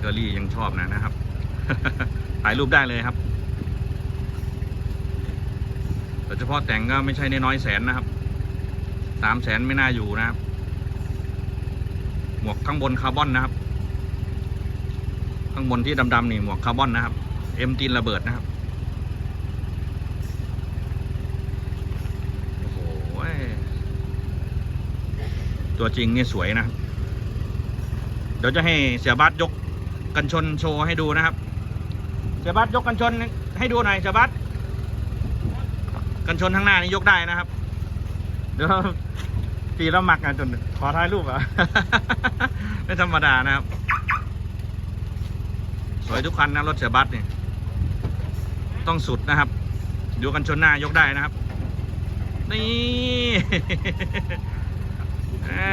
เคอรี่ยังชอบนะนะครับ ถ่ายรูปได้เลยครับโดยเฉพาะแต่งก็ไม่ใช่น้อยแสนนะครับ สามแสนไม่น่าอยู่นะครับ หมวกข้างบนคาร์บอนนะครับ ข้างบนที่ดำๆนี่หมวกคาร์บอนนะครับ เอ็มตีนระเบิดนะครับโอ้โหตัวจริงนี่สวยนะ เดี๋ยวจะให้เสียบัสยก กันชนโชว์ให้ดูนะครับเสียบัสยกกันชนให้ดูหน่อยเสียบัสกันชนข้างหน้านี่ยกได้นะครับ เดี๋ยวตีแล้วหมักกันจนขอถ่ายรูปอะไม่ธรรมดานะครับ สวยทุกคันนะรถเสียบัสนี่ยต้องสุดนะครับดูกันชนหน้ายกได้นะครับ นี่อ่า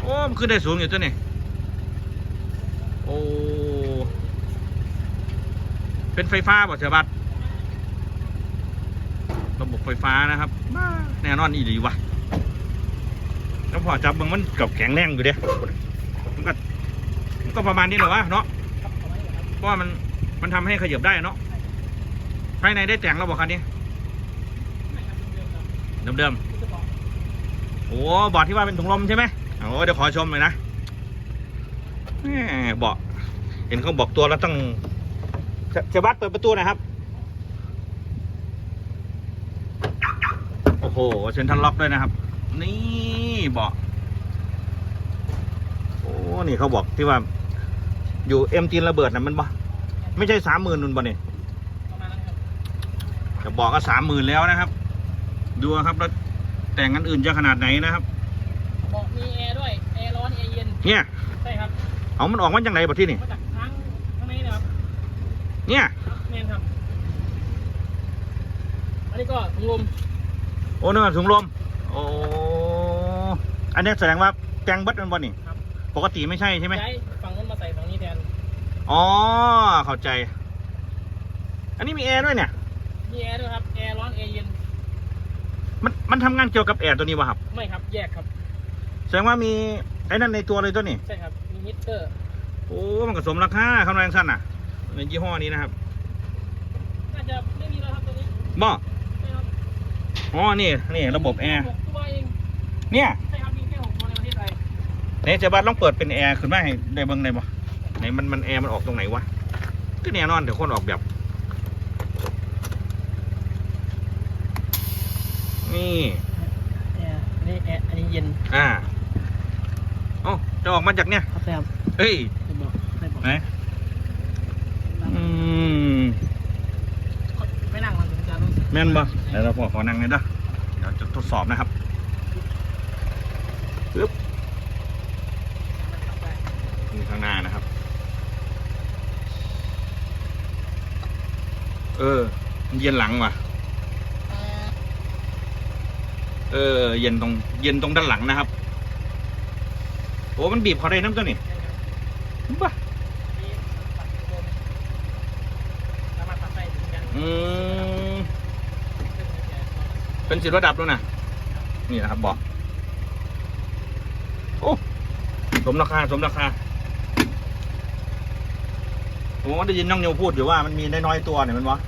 โอ้มันขึ้นได้สูงอยู่ตัวนี่ โอ้ เป็นไฟฟ้าบ่เสียบัตรระบบไฟฟ้านะครับ แน่นอนอีหลีวะแล้วพอจับมึงมันกับแข็งแรงอยู่เด้มันก็มันก็ประมาณนี้แหละวะเนาะเพราะมันมันทำให้ขยับได้เนาะภายในได้แต่งแล้วบอกคันนี้เดิมๆโอ้บอดที่ว่าเป็นถุงลมใช่ไหมโอ้เดี๋ยวขอชมหน่อยนะ เบาะเห็นเขาบอกตัวแล้วต้องเสเสียบัสเปิดประตูหน่อยครับ โอ้โหเซ็นทรัลล็อกด้วยนะครับ นี่เบาะโอ้ นี่เขาบอกที่ว่าอยู่เอ็มจีนระเบิดนะมันบ่ไม่ใช่สามหมื่นนุ่นบ่เนี่ยจะบอกก็สามหมื่นแล้วนะครับ ดูครับแล้วแต่งอันอื่นจะขนาดไหนนะครับ บอกมีแอร์ด้วย แอร์ร้อนแอร์เย็น เนี่ยใช่ครับ เอามันออกมาจากไหนบ่ที่นี่มาจากทั้งข้างในนะครับเนี่ยครับแมนครับอันนี้ก็ถุงลมโอ้นึกว่าถุงลมโอ้อันนี้แสดงว่าแต่งเบัดมันบ่นี่ครับปกติไม่ใช่ใช่ไหมย้ายฝั่งนู้นมาใส่ฝั่งนี้แทนอ๋อเข้าใจ อันนี้มีแอร์ด้วยเนี่ยมีแอร์ด้วยครับแอร์ร้อนแอร์เย็นมันมันทำงานเกี่ยวกับแอร์ตัวนี้วะครับ ไม่ครับแยกครับ แสดงว่ามีไอ้นั่นในตัวเลยตัวนี้ใช่ครับ มีฮิตเตอร์โอ้มันก็สมราคาคำแรงสั้นอะในยี่ห้อนี้นะครับน่าจะไม่มีแล้วครับตัวนี้บ่ใช่ครับอ๋อนี่นี่ระบบแอร์หกตัวเองเนี่ยใช่ครับมีแค่หกตัวในประเทศไทยไหนเจ๊บัสลองเปิดเป็นแอร์ขึ้นมาให้ได้เบิ่งได้บ่ไหนมันมันแอร์มันออกตรงไหนวะก็แน่นอนเดี๋ยวคนออกแบบ นี่แอร์อันนี้แอร์อันนี้เย็น อ่าโอ้ จะออกมาจากเนี่ยครับใช่ครับเฮ้ยได้บอกได้บอกไหนอืมไม่นั่งมันถึงจะรู้สึกแม่นบ่เดี๋ยวเราพอขอนั่งเลยเด้อเดี๋ยวจะทดสอบนะครับปึ๊บนี่ข้างหน้านะครับ เออมันเย็นหลังว่ะ เออ เย็นตรง เย็นตรงด้านหลังนะครับ โอ้มันบีบเขาได้น้ำตัวนี่บ้าอืมเป็นสิระดับแล้วนะนี่นะครับบอกโอ้สมราคาสมราคาโอ้ได้ยินน้องนิวพูดอยู่ว่ามันมีน้อยๆตัวเนี่ยมันวะ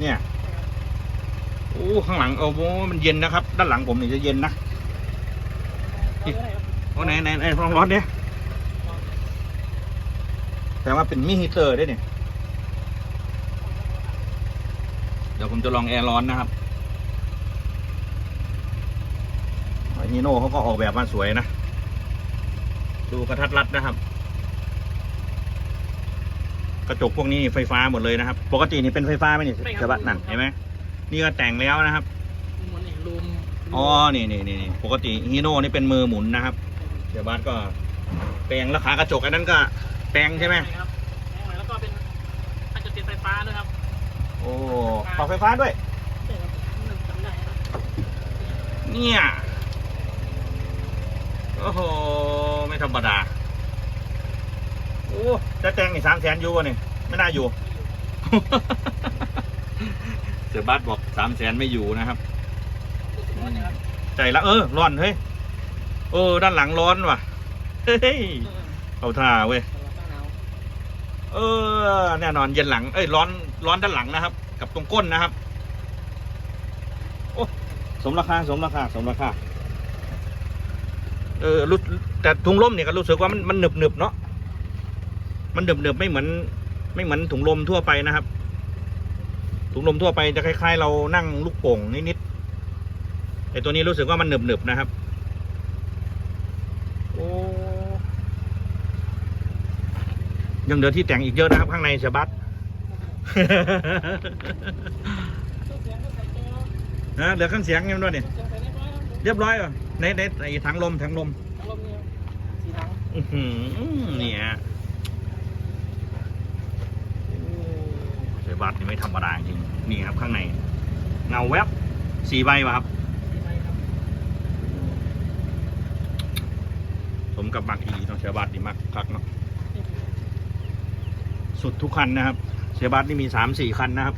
เนี่ย ข้างหลังโอ้โหมันเย็นนะครับ ด้านหลังผมนี่จะเย็นนะโอ้ไหนไหนไหนลองร้อนเนี่ยแต่ว่าเป็นมิฮีเตอร์ด้วยเนี่ยเดี๋ยวผมจะลองแอร์ร้อนนะครับฮีโน่เขาก็ออกแบบมาสวยนะ ดูกระทัดรัดนะครับ กระจกพวกนี้ไฟฟ้าหมดเลยนะครับ ปกตินี่เป็นไฟฟ้าไหมนี่จะบัดนั่นเห็นไหม นี่ก็แต่งแล้วนะครับมันนี่รูมอ๋อนี่นี่นี่นี่ปกติฮีโน่นี่เป็นมือหมุนนะครับ เดี๋ยวบาสก็แปลงแล้วขากระจกอันนั้นก็แปลงใช่ไหมครับแปลงใหม่แล้วก็เป็นอาจจะติดไฟฟ้าด้วยครับ โอ้ปรับไฟฟ้าด้วยใช่ครับจำได้ครับเนี่ยโอ้โหไม่ธรรมดาโอ้จะแต่งอีกสามแสนยูวะนี่ไม่น่าอยู่ เสือบัสบอกสามแสนไม่อยู่นะครับรู้สึกว่าจะครับใจใจละเออ ร้อนเฮ้ย เออ ด้านหลังร้อนว่ะ เฮ้ยเอาท่าเว้ยสำหรับหน้าหนาวเออ แน่นอนเย็นหลัง เอ้ย ร้อน ร้อนด้านหลังนะครับ กับตรงก้นนะครับ โอ้สมราคา สมราคา สมราคา เออรู้แต่ถุงลมเนี่ยก็รู้สึกว่ามันมันหนึบหนึบๆเนาะ มันหนึบหนึบๆไม่เหมือน ไม่เหมือนถุงลมทั่วไปนะครับ ถุงลมทั่วไปจะคล้าย ๆ เรานั่งลูกโป่งนิดๆไอตัวนี้รู้สึกว่ามันหนึบหนึบๆนะครับโอ้ยังเหลือที่แต่งอีกเยอะนะครับ ข้างในเสียบัตเครื่องเสียงก็ใส่ตัวนะเหลือเครื่องเสียงยังด้วยเนี่ยเครื่องเสียงใส่เรียบร้อยครับเรียบร้อยเหรอในในไอ้ถังลมถังลมทั้งลมเนี่ยสี่ถังอือหือเนี่ยโอ้ เสียบัตรนี่ไม่ธรรมดาจริงนี่ครับข้างใน เงาแวบสี่ใบป่ะครับสี่ใบครับสมกับมักอีเนาะเสียบัตรนี่มักคักเนาะสุดทุกคันนะครับ เสียบัตรนี่มีสามสี่คันนะครับ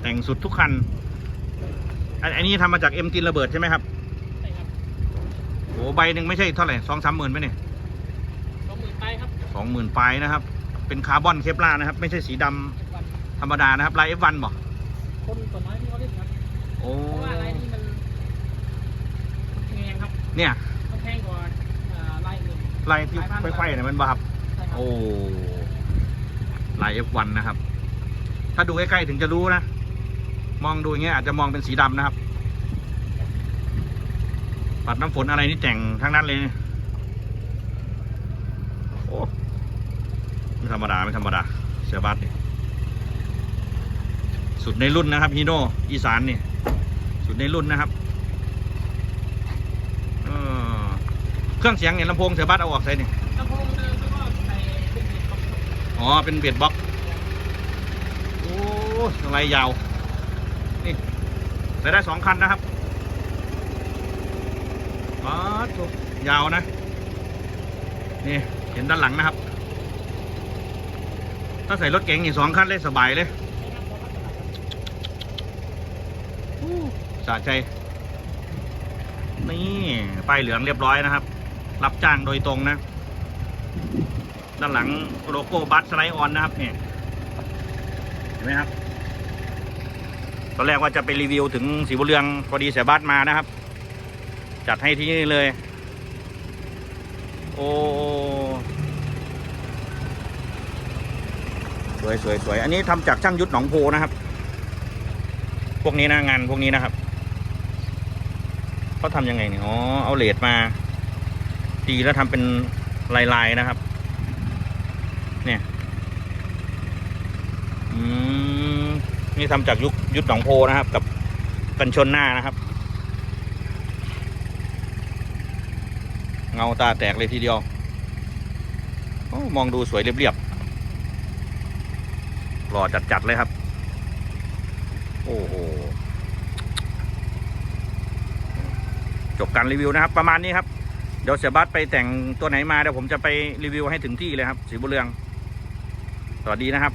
แต่งสุดทุกคัน อันอันนี้ทำมาจากเอ็มตินระเบิดใช่ไหมครับใช่ครับโอ้ใบหนึ่งไม่ใช่เท่าไหร่สองสามหมื่นไหมเนี่ยสองหมื่นไปครับสองหมื่นปลายนะครับ เป็นคาร์บอนเคปลาร์นะครับ ไม่ใช่สีดำวัน ธรรมดานะครับลาย F1 บอกคนส่วนน้อยที่เขาเล่นครับโอ้เพราะว่าลายนี้มันแพงครับเนี่ยมันแพงกว่าเอ่อลายอื่นลายที่ไฟๆเนี่ยมันบ่ครับใช่ครับโอ้ลาย F1 นะครับ ถ้าดูใกล้ๆถึงจะรู้นะ มองดูอย่างเงี้ยอาจจะมองเป็นสีดำนะครับ ปัดน้ำฝนอะไรนี่แต่งทั้งนั้นเลยเนี่ยโอ้ไม่ธรรมดาไม่ธรรมดาเสือบัตนี่ สุดในรุ่นนะครับฮีโน่อีสานนี่สุดในรุ่นนะครับเออเครื่องเสียงเนี่ยลำโพงเสือบัตเอาออกใส่นี่ลำโพงเดิมแล้วก็ใส่เป็นเบสครับอ๋อเป็นเบียดบ็อกซ์โอ้อะไรยาวนี่ใส่ได้สองคันนะครับอ๋อถูกยาวนะนี่เห็นด้านหลังนะครับ ถ้าใส่รถเก๋งนี่สองคันเลยสบายเลยอู้ สะใจนี่ป้ายเหลืองเรียบร้อยนะครับ รับจ้างโดยตรงนะ ด้านหลังโลโก้บัสสไลออนนะครับเนี่ยเห็นไหมครับ ตอนแรกว่าจะไปรีวิวถึงสีบุเรืองพอดีเสียบัสมานะครับ จัดให้ที่นี่เลย โอ้สวยสวยสวยอันนี้ทำจากช่างยุทธหนองโพนะครับ พวกนี้นะงานพวกนี้นะครับเขาทำยังไงเนี่ยอ๋อเอาเลดมาตีแล้วทำเป็นลายๆนะครับ เนี่ยอืมนี่ทำจากยุคยุทธหนองโพนะครับ กับกันชนหน้านะครับ เงาตาแตกเลยทีเดียวอมองดูสวยเรียบๆหล่อจัดๆเลยครับ อ้โหจบการรีวิวนะครับ ประมาณนี้ครับ เดี๋ยวเสียบัสไปแต่งตัวไหนมาเดี๋ยวผมจะไปรีวิวให้ถึงที่เลยครับสีบุเรือง สวัสดีนะครับ